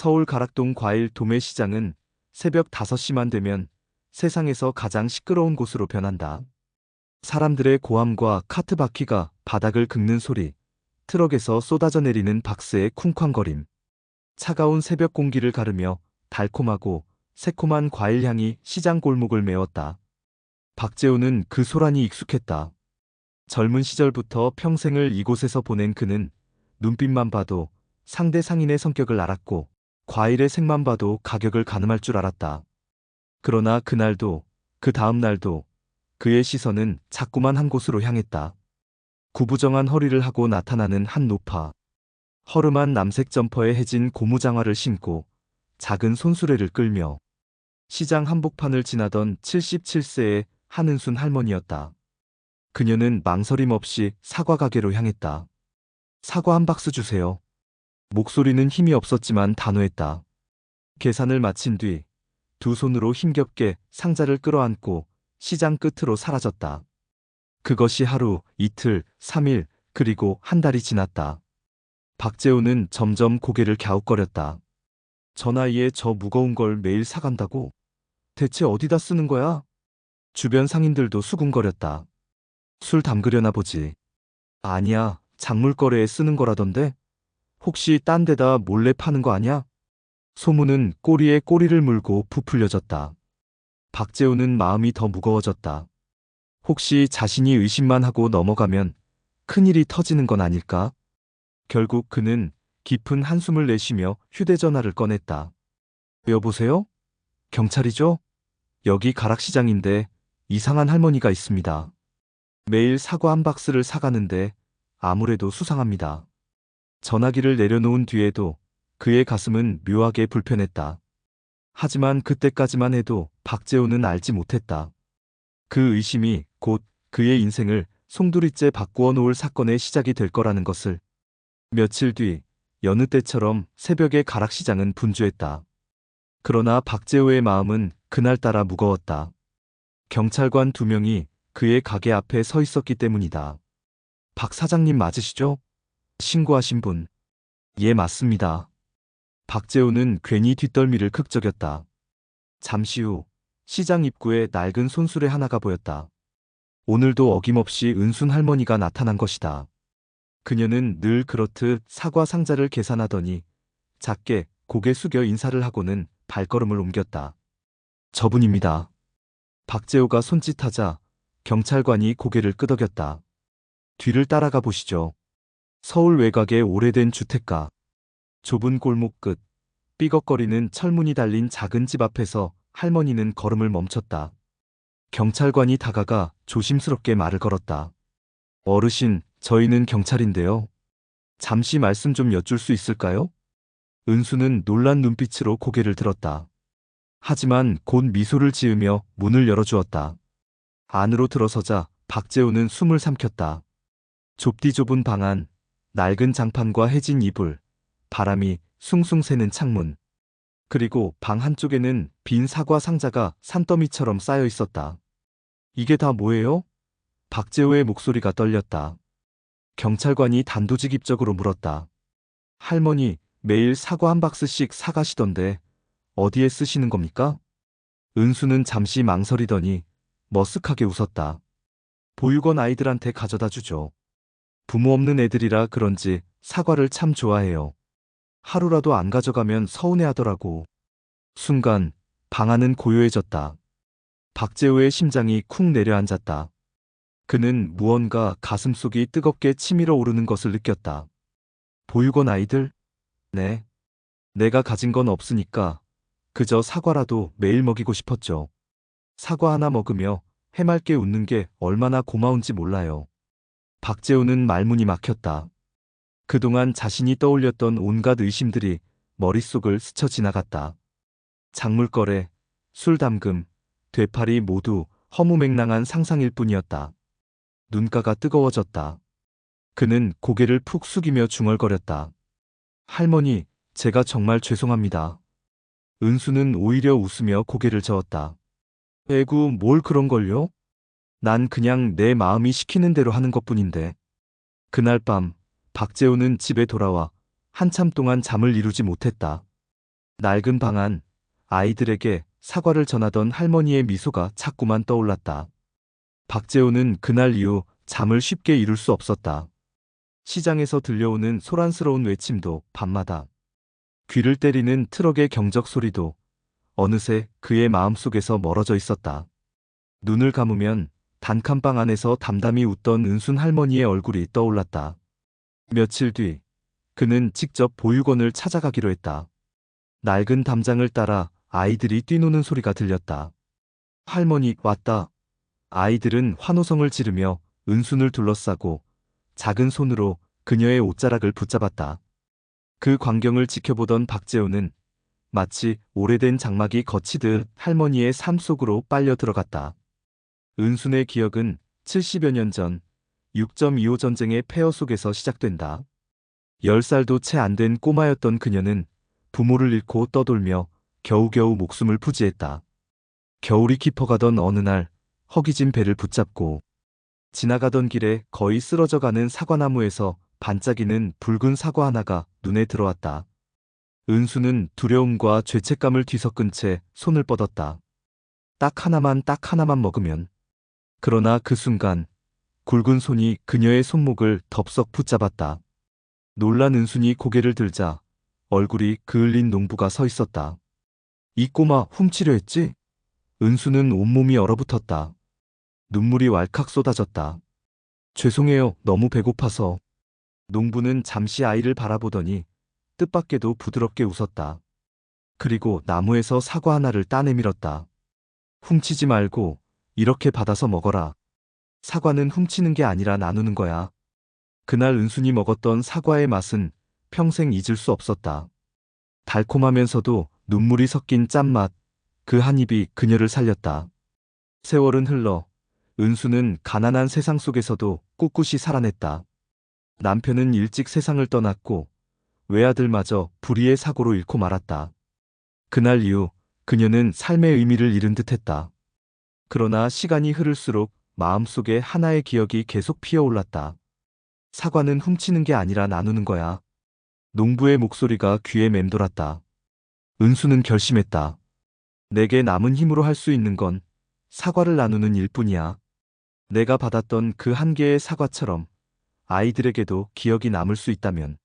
서울 가락동 과일 도매시장은 새벽 5시만 되면 세상에서 가장 시끄러운 곳으로 변한다. 사람들의 고함과 카트 바퀴가 바닥을 긁는 소리, 트럭에서 쏟아져 내리는 박스의 쿵쾅거림, 차가운 새벽 공기를 가르며 달콤하고 새콤한 과일 향이 시장 골목을 메웠다. 박재호는 그 소란이 익숙했다. 젊은 시절부터 평생을 이곳에서 보낸 그는 눈빛만 봐도 상대 상인의 성격을 알았고 과일의 색만 봐도 가격을 가늠할 줄 알았다. 그러나 그날도 그 다음 날도 그의 시선은 자꾸만 한 곳으로 향했다. 구부정한 허리를 하고 나타나는 한 노파. 허름한 남색 점퍼에 해진 고무장화를 신고 작은 손수레를 끌며 시장 한복판을 지나던 77세의 한은순 할머니였다. 그녀는 망설임 없이 사과 가게로 향했다. 사과 한 박스 주세요. 목소리는 힘이 없었지만 단호했다. 계산을 마친 뒤 두 손으로 힘겹게 상자를 끌어안고 시장 끝으로 사라졌다. 그것이 하루, 이틀, 삼일, 그리고 한 달이 지났다. 박재우는 점점 고개를 갸웃거렸다. 저 나이에 저 무거운 걸 매일 사간다고? 대체 어디다 쓰는 거야? 주변 상인들도 수군거렸다. 술 담그려나 보지. 아니야, 작물거래에 쓰는 거라던데? 혹시 딴 데다 몰래 파는 거 아니야? 소문은 꼬리에 꼬리를 물고 부풀려졌다. 박재우는 마음이 더 무거워졌다. 혹시 자신이 의심만 하고 넘어가면 큰일이 터지는 건 아닐까? 결국 그는 깊은 한숨을 내쉬며 휴대전화를 꺼냈다. 여보세요? 경찰이죠? 여기 가락시장인데 이상한 할머니가 있습니다. 매일 사과 한 박스를 사가는데 아무래도 수상합니다. 전화기를 내려놓은 뒤에도 그의 가슴은 묘하게 불편했다. 하지만 그때까지만 해도 박재호는 알지 못했다. 그 의심이 곧 그의 인생을 송두리째 바꾸어 놓을 사건의 시작이 될 거라는 것을. 며칠 뒤 여느 때처럼 새벽에 가락시장은 분주했다. 그러나 박재호의 마음은 그날따라 무거웠다. 경찰관 두 명이 그의 가게 앞에 서 있었기 때문이다. 박 사장님 맞으시죠? 신고하신 분. 예, 맞습니다. 박재호는 괜히 뒷덜미를 극적였다. 잠시 후 시장 입구에 낡은 손수레 하나가 보였다. 오늘도 어김없이 은순 할머니가 나타난 것이다. 그녀는 늘 그렇듯 사과 상자를 계산하더니 작게 고개 숙여 인사를 하고는 발걸음을 옮겼다. 저분입니다. 박재호가 손짓하자 경찰관이 고개를 끄덕였다. 뒤를 따라가 보시죠. 서울 외곽의 오래된 주택가. 좁은 골목 끝, 삐걱거리는 철문이 달린 작은 집 앞에서 할머니는 걸음을 멈췄다. 경찰관이 다가가 조심스럽게 말을 걸었다. 어르신, 저희는 경찰인데요. 잠시 말씀 좀 여쭐 수 있을까요? 은수는 놀란 눈빛으로 고개를 들었다. 하지만 곧 미소를 지으며 문을 열어주었다. 안으로 들어서자 박재우는 숨을 삼켰다. 좁디 좁은 방 안, 낡은 장판과 해진 이불, 바람이 숭숭 새는 창문. 그리고 방 한쪽에는 빈 사과 상자가 산더미처럼 쌓여 있었다. 이게 다 뭐예요? 박재호의 목소리가 떨렸다. 경찰관이 단도직입적으로 물었다. 할머니, 매일 사과 한 박스씩 사가시던데 어디에 쓰시는 겁니까? 은수는 잠시 망설이더니 머쓱하게 웃었다. 보육원 아이들한테 가져다 주죠. 부모 없는 애들이라 그런지 사과를 참 좋아해요. 하루라도 안 가져가면 서운해 하더라고. 순간 방 안은 고요해졌다. 박재호의 심장이 쿵 내려앉았다. 그는 무언가 가슴속이 뜨겁게 치밀어 오르는 것을 느꼈다. 보육원 아이들? 네. 내가 가진 건 없으니까 그저 사과라도 매일 먹이고 싶었죠. 사과 하나 먹으며 해맑게 웃는 게 얼마나 고마운지 몰라요. 박재호는 말문이 막혔다. 그동안 자신이 떠올렸던 온갖 의심들이 머릿속을 스쳐 지나갔다. 작물거래, 술 담금, 되팔이 모두 허무맹랑한 상상일 뿐이었다. 눈가가 뜨거워졌다. 그는 고개를 푹 숙이며 중얼거렸다. 할머니, 제가 정말 죄송합니다. 은수는 오히려 웃으며 고개를 저었다. 에구, 뭘 그런걸요? 난 그냥 내 마음이 시키는 대로 하는 것 뿐인데. 그날 밤, 박재호는 집에 돌아와 한참 동안 잠을 이루지 못했다. 낡은 방 안 아이들에게 사과를 전하던 할머니의 미소가 자꾸만 떠올랐다. 박재호는 그날 이후 잠을 쉽게 이룰 수 없었다. 시장에서 들려오는 소란스러운 외침도 밤마다 귀를 때리는 트럭의 경적 소리도 어느새 그의 마음속에서 멀어져 있었다. 눈을 감으면 단칸방 안에서 담담히 웃던 은순 할머니의 얼굴이 떠올랐다. 며칠 뒤 그는 직접 보육원을 찾아가기로 했다. 낡은 담장을 따라 아이들이 뛰노는 소리가 들렸다. 할머니 왔다. 아이들은 환호성을 지르며 은순을 둘러싸고 작은 손으로 그녀의 옷자락을 붙잡았다. 그 광경을 지켜보던 박재호는 마치 오래된 장막이 거치듯 할머니의 삶 속으로 빨려 들어갔다. 은순의 기억은 70여 년 전 6.25 전쟁의 폐허 속에서 시작된다. 10살도 채 안 된 꼬마였던 그녀는 부모를 잃고 떠돌며 겨우겨우 목숨을 부지했다. 겨울이 깊어가던 어느 날 허기진 배를 붙잡고 지나가던 길에 거의 쓰러져가는 사과나무에서 반짝이는 붉은 사과 하나가 눈에 들어왔다. 은수는 두려움과 죄책감을 뒤섞은 채 손을 뻗었다. 딱 하나만 딱 하나만 먹으면. 그러나 그 순간 굵은 손이 그녀의 손목을 덥석 붙잡았다. 놀란 은순이 고개를 들자 얼굴이 그을린 농부가 서 있었다. 이 꼬마 훔치려 했지? 은수는 온몸이 얼어붙었다. 눈물이 왈칵 쏟아졌다. 죄송해요. 너무 배고파서. 농부는 잠시 아이를 바라보더니 뜻밖에도 부드럽게 웃었다. 그리고 나무에서 사과 하나를 따내밀었다. 훔치지 말고 이렇게 받아서 먹어라. 사과는 훔치는 게 아니라 나누는 거야. 그날 은순이 먹었던 사과의 맛은 평생 잊을 수 없었다. 달콤하면서도 눈물이 섞인 짠맛, 그 한 입이 그녀를 살렸다. 세월은 흘러 은수는 가난한 세상 속에서도 꿋꿋이 살아냈다. 남편은 일찍 세상을 떠났고 외아들마저 불의의 사고로 잃고 말았다. 그날 이후 그녀는 삶의 의미를 잃은 듯했다. 그러나 시간이 흐를수록 마음속에 하나의 기억이 계속 피어올랐다. 사과는 훔치는 게 아니라 나누는 거야. 농부의 목소리가 귀에 맴돌았다. 은수는 결심했다. 내게 남은 힘으로 할 수 있는 건 사과를 나누는 일뿐이야. 내가 받았던 그 한 개의 사과처럼 아이들에게도 기억이 남을 수 있다면.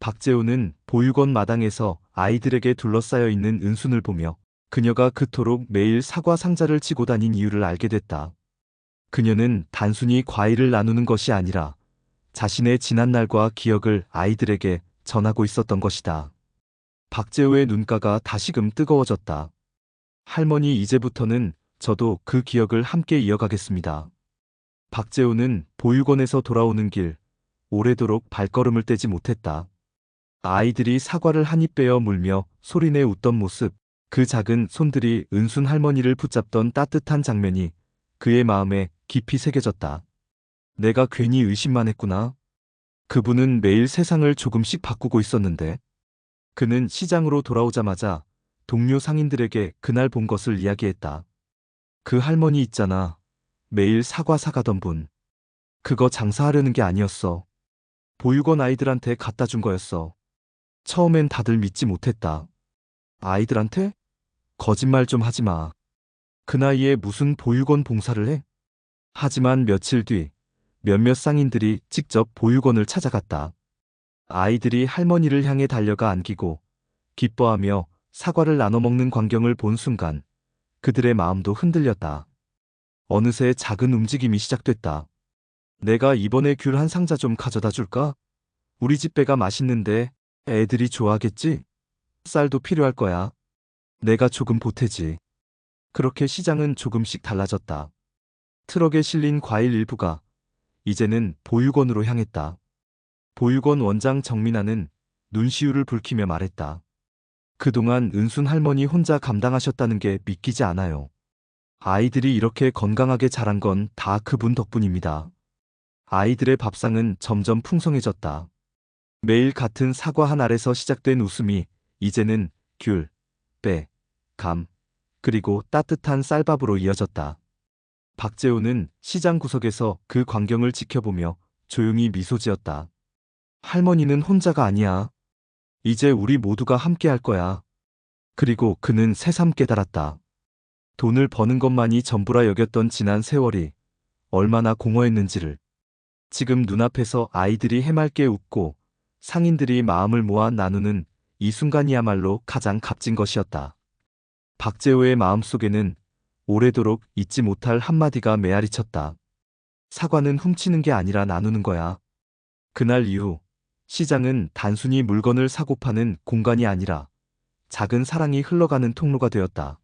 박재호는 보육원 마당에서 아이들에게 둘러싸여 있는 은순을 보며 그녀가 그토록 매일 사과 상자를 지고 다닌 이유를 알게 됐다. 그녀는 단순히 과일을 나누는 것이 아니라 자신의 지난 날과 기억을 아이들에게 전하고 있었던 것이다. 박재호의 눈가가 다시금 뜨거워졌다. 할머니 이제부터는 저도 그 기억을 함께 이어가겠습니다. 박재호는 보육원에서 돌아오는 길 오래도록 발걸음을 떼지 못했다. 아이들이 사과를 한 입 빼어 물며 소리내 웃던 모습, 그 작은 손들이 은순 할머니를 붙잡던 따뜻한 장면이 그의 마음에 깊이 새겨졌다. 내가 괜히 의심만 했구나. 그분은 매일 세상을 조금씩 바꾸고 있었는데 그는 시장으로 돌아오자마자 동료 상인들에게 그날 본 것을 이야기했다. 그 할머니 있잖아. 매일 사과 사가던 분. 그거 장사하려는 게 아니었어. 보육원 아이들한테 갖다 준 거였어. 처음엔 다들 믿지 못했다. 아이들한테? 거짓말 좀 하지 마. 그 나이에 무슨 보육원 봉사를 해? 하지만 며칠 뒤 몇몇 상인들이 직접 보육원을 찾아갔다. 아이들이 할머니를 향해 달려가 안기고 기뻐하며 사과를 나눠 먹는 광경을 본 순간 그들의 마음도 흔들렸다. 어느새 작은 움직임이 시작됐다. 내가 이번에 귤 한 상자 좀 가져다 줄까? 우리 집 배가 맛있는데 애들이 좋아하겠지? 쌀도 필요할 거야. 내가 조금 보태지. 그렇게 시장은 조금씩 달라졌다. 트럭에 실린 과일 일부가 이제는 보육원으로 향했다. 보육원 원장 정민아는 눈시울을 붉히며 말했다. 그동안 은순 할머니 혼자 감당하셨다는 게 믿기지 않아요. 아이들이 이렇게 건강하게 자란 건 다 그분 덕분입니다. 아이들의 밥상은 점점 풍성해졌다. 매일 같은 사과 한 알에서 시작된 웃음이 이제는 귤, 빼, 감, 그리고 따뜻한 쌀밥으로 이어졌다. 박재호는 시장 구석에서 그 광경을 지켜보며 조용히 미소 지었다. 할머니는 혼자가 아니야. 이제 우리 모두가 함께 할 거야. 그리고 그는 새삼 깨달았다. 돈을 버는 것만이 전부라 여겼던 지난 세월이 얼마나 공허했는지를. 지금 눈앞에서 아이들이 해맑게 웃고 상인들이 마음을 모아 나누는 이 순간이야말로 가장 값진 것이었다. 박재호의 마음속에는 오래도록 잊지 못할 한마디가 메아리 쳤다. 사과는 훔치는 게 아니라 나누는 거야. 그날 이후 시장은 단순히 물건을 사고 파는 공간이 아니라 작은 사랑이 흘러가는 통로가 되었다.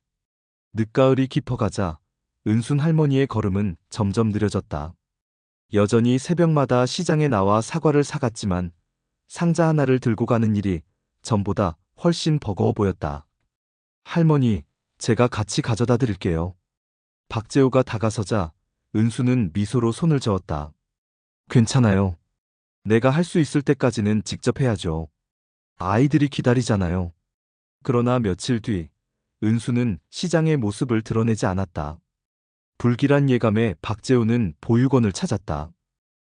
늦가을이 깊어가자 은순 할머니의 걸음은 점점 느려졌다. 여전히 새벽마다 시장에 나와 사과를 사갔지만 상자 하나를 들고 가는 일이 전보다 훨씬 버거워 보였다. 할머니, 제가 같이 가져다 드릴게요. 박재호가 다가서자 은수는 미소로 손을 저었다. 괜찮아요. 내가 할 수 있을 때까지는 직접 해야죠. 아이들이 기다리잖아요. 그러나 며칠 뒤 은수는 시장의 모습을 드러내지 않았다. 불길한 예감에 박재호는 보육원을 찾았다.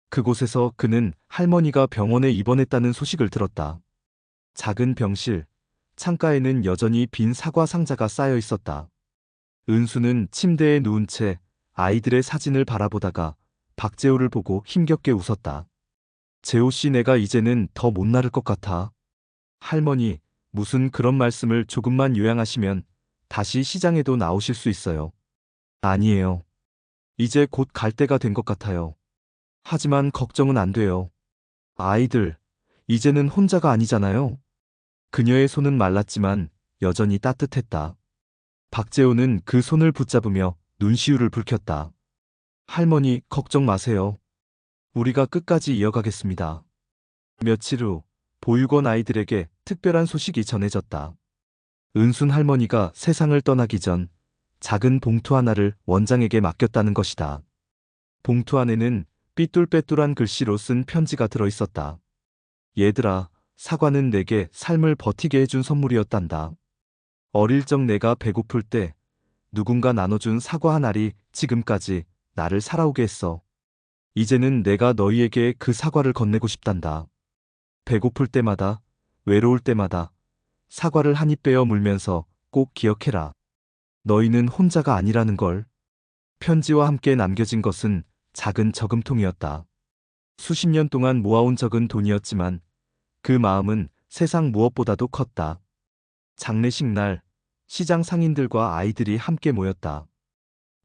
그곳에서 그는 할머니가 병원에 입원했다는 소식을 들었다. 작은 병실, 창가에는 여전히 빈 사과 상자가 쌓여 있었다. 은수는 침대에 누운 채 아이들의 사진을 바라보다가 박재호를 보고 힘겹게 웃었다. 재호 씨 내가 이제는 더 못 나를 것 같아. 할머니, 무슨 그런 말씀을 조금만 요양하시면 다시 시장에도 나오실 수 있어요. 아니에요. 이제 곧 갈 때가 된 것 같아요. 하지만 걱정은 안 돼요. 아이들, 이제는 혼자가 아니잖아요. 그녀의 손은 말랐지만 여전히 따뜻했다. 박재호는 그 손을 붙잡으며 눈시울을 붉혔다. 할머니, 걱정 마세요. 우리가 끝까지 이어가겠습니다. 며칠 후 보육원 아이들에게 특별한 소식이 전해졌다. 은순 할머니가 세상을 떠나기 전 작은 봉투 하나를 원장에게 맡겼다는 것이다. 봉투 안에는 삐뚤빼뚤한 글씨로 쓴 편지가 들어 있었다. 얘들아, 사과는 내게 삶을 버티게 해준 선물이었단다. 어릴 적 내가 배고플 때 누군가 나눠준 사과 한 알이 지금까지 나를 살아오게 했어. 이제는 내가 너희에게 그 사과를 건네고 싶단다. 배고플 때마다, 외로울 때마다 사과를 한 입 빼어 물면서 꼭 기억해라. 너희는 혼자가 아니라는 걸. 편지와 함께 남겨진 것은 작은 저금통이었다. 수십 년 동안 모아온 적은 돈이었지만 그 마음은 세상 무엇보다도 컸다. 장례식 날 시장 상인들과 아이들이 함께 모였다.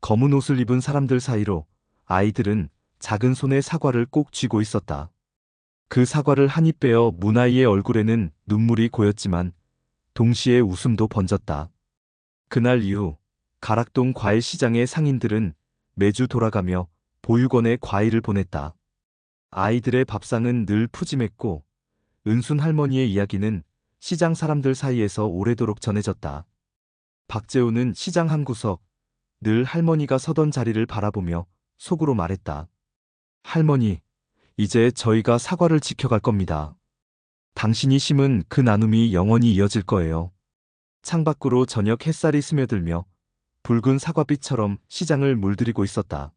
검은 옷을 입은 사람들 사이로 아이들은 작은 손에 사과를 꼭 쥐고 있었다. 그 사과를 한 입 빼어 문아이의 얼굴에는 눈물이 고였지만 동시에 웃음도 번졌다. 그날 이후 가락동 과일 시장의 상인들은 매주 돌아가며 보육원에 과일을 보냈다. 아이들의 밥상은 늘 푸짐했고 은순 할머니의 이야기는 시장 사람들 사이에서 오래도록 전해졌다. 박재우는 시장 한 구석 늘 할머니가 서던 자리를 바라보며 속으로 말했다. 할머니, 이제 저희가 사과를 지켜갈 겁니다. 당신이 심은 그 나눔이 영원히 이어질 거예요. 창밖으로 저녁 햇살이 스며들며 붉은 사과빛처럼 시장을 물들이고 있었다.